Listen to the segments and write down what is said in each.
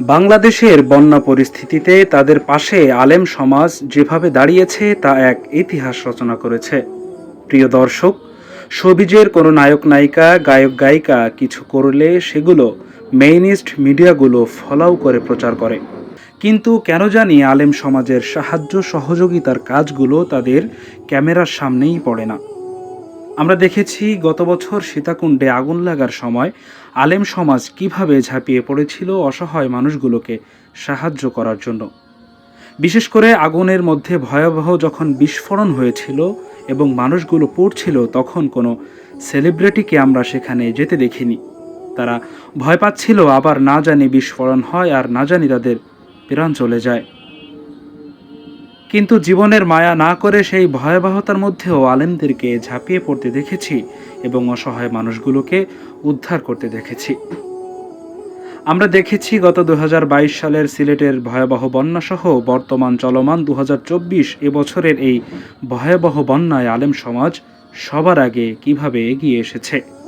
বাংলাদেশের বন্যা পরিস্থিতিতে তাদের পাশে আলেম সমাজ যেভাবে দাঁড়িয়েছে তা এক ইতিহাস রচনা করেছে। প্রিয় দর্শক, সবিজের কোনো নায়ক নায়িকা, গায়ক গায়িকা কিছু করলে সেগুলো মেইনিস্ট মিডিয়াগুলো ফলাও করে প্রচার করে। কিন্তু কেন জানি আলেম সমাজের সাহায্য সহযোগিতার কাজগুলো তাদের ক্যামেরার সামনেই পড়ে না। আমরা দেখেছি গত বছর সীতাকুণ্ডে আগুন লাগার সময় আলেম সমাজ কীভাবে ঝাঁপিয়ে পড়েছিল অসহায় মানুষগুলোকে সাহায্য করার জন্য। বিশেষ করে আগুনের মধ্যে ভয়াবহ যখন বিস্ফোরণ হয়েছিল এবং মানুষগুলো পড়ছিল, তখন কোনো সেলিব্রিটিকে আমরা সেখানে যেতে দেখিনি। তারা ভয় পাচ্ছিল আবার না জানি বিস্ফোরণ হয় আর না জানি তাদের প্রাণ চলে যায়। কিন্তু জীবনের মায়া না করে সেই ভয়াবহতার মধ্যেও আলেমদেরকে ঝাঁপিয়ে পড়তে দেখেছি এবং অসহায় মানুষগুলোকে উদ্ধার করতে দেখেছি। আমরা দেখেছি গত দুহাজার বাইশ সালের সিলেটের ভয়াবহ বন্যাসহ বর্তমান চলমান দু হাজার চব্বিশ এবছরের এই ভয়াবহ বন্যায় আলেম সমাজ সবার আগে কীভাবে এগিয়ে এসেছে?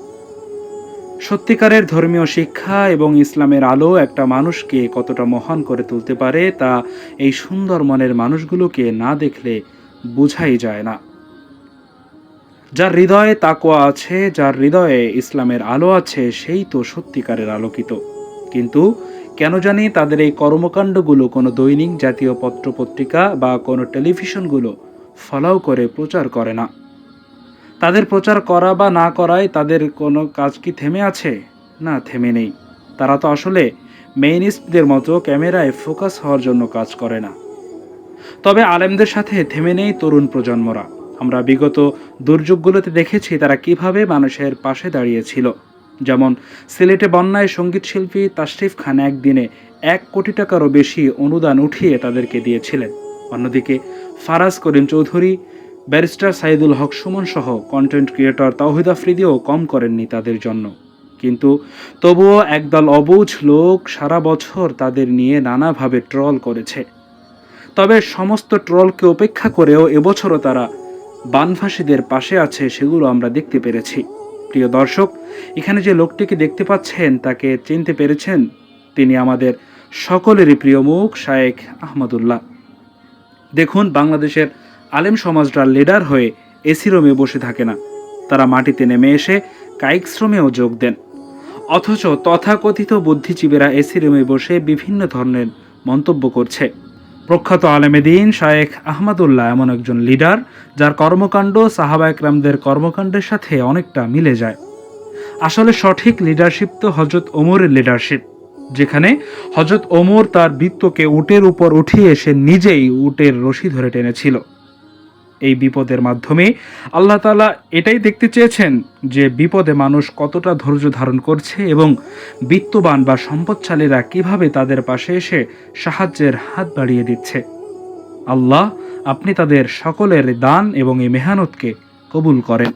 সত্যিকারের ধর্মীয় শিক্ষা এবং ইসলামের আলো একটা মানুষকে কতটা মহান করে তুলতে পারে তা এই সুন্দর মনের মানুষগুলোকে না দেখলে বোঝাই যায় না। যার হৃদয়ে তাকোয়া আছে, যার হৃদয়ে ইসলামের আলো আছে, সেই তো সত্যিকারের আলোকিত। কিন্তু কেন জানি তাদের এই কর্মকাণ্ডগুলো কোনো দৈনিক জাতীয় পত্রপত্রিকা বা কোনো টেলিভিশনগুলো ফলাও করে প্রচার করে না। তাদের প্রচার করা বা না করায় তাদের কোনো কাজ কি থেমে আছে? না, থেমে নেই। তারা তো আসলে মেইনিস্টদের মতো ক্যামেরায় ফোকাস হওয়ার জন্য কাজ করে না। তবে আলেমদের সাথে থেমে নেই তরুণ প্রজন্মরা। আমরা বিগত দুর্যোগগুলোতে দেখেছি তারা কীভাবে মানুষের পাশে দাঁড়িয়েছিল। যেমন সিলেটে বন্যায় সংগীত শিল্পী তাশরিফ খান একদিনে এক কোটি টাকারও বেশি অনুদান উঠিয়ে তাদেরকে দিয়েছিলেন। অন্যদিকে ফারাজ করিম চৌধুরী ব্যারিস্টার সাইদুল হক সুমন সহ কন্টেন্ট ক্রিয়েটর তাওহিদ আফ্রিদিও কম করেননি তাদের জন্য। কিন্তু তবুও একদল অবুঝ লোক সারা বছর তাদের নিয়ে নানাভাবে ট্রল করেছে। তবে সমস্ত ট্রলকে উপেক্ষা করেও এবছরও তারা বানভাসীদের পাশে আছে সেগুলো আমরা দেখতে পেরেছি। প্রিয় দর্শক, এখানে যে লোকটিকে দেখতে পাচ্ছেন, তাকে চিনতে পেরেছেন তিনি আমাদের সকলেরই প্রিয় মুখ শায়েখ আহমদুল্লাহ। দেখুন বাংলাদেশের আলেম সমাজরা লিডার হয়ে এসি রুমে বসে থাকে না। তারা মাটিতে নেমে এসে কায়িক শ্রমেও যোগ দেন। অথচ তথাকথিত বুদ্ধিজীবীরা এসি রুমে বসে বিভিন্ন ধরনের মন্তব্য করছে। প্রখ্যাত আলেমেদিন শায়েখ আহমদুল্লাহ এমন একজন লিডার, যার কর্মকাণ্ড সাহাবা একরামদের কর্মকাণ্ডের সাথে অনেকটা মিলে যায়। আসলে সঠিক লিডারশিপ তো হজরত ওমরের লিডারশিপ, যেখানে হজরত ওমর তার বৃত্তকে উটের উপর উঠিয়ে সে নিজেই উটের রশি ধরে টেনেছিল। এই বিপদের মাধ্যমে। আল্লাহ তালা এটাই দেখতে চেয়েছেন যে বিপদে মানুষ কতটা ধৈর্য ধারণ করছে এবং বিত্তবান বা সম্পদশালীরা কীভাবে তাদের পাশে এসে সাহায্যের হাত বাড়িয়ে দিচ্ছে। আল্লাহ আপনি তাদের সকলের দান এবং এই মেহনতকে কবুল করেন।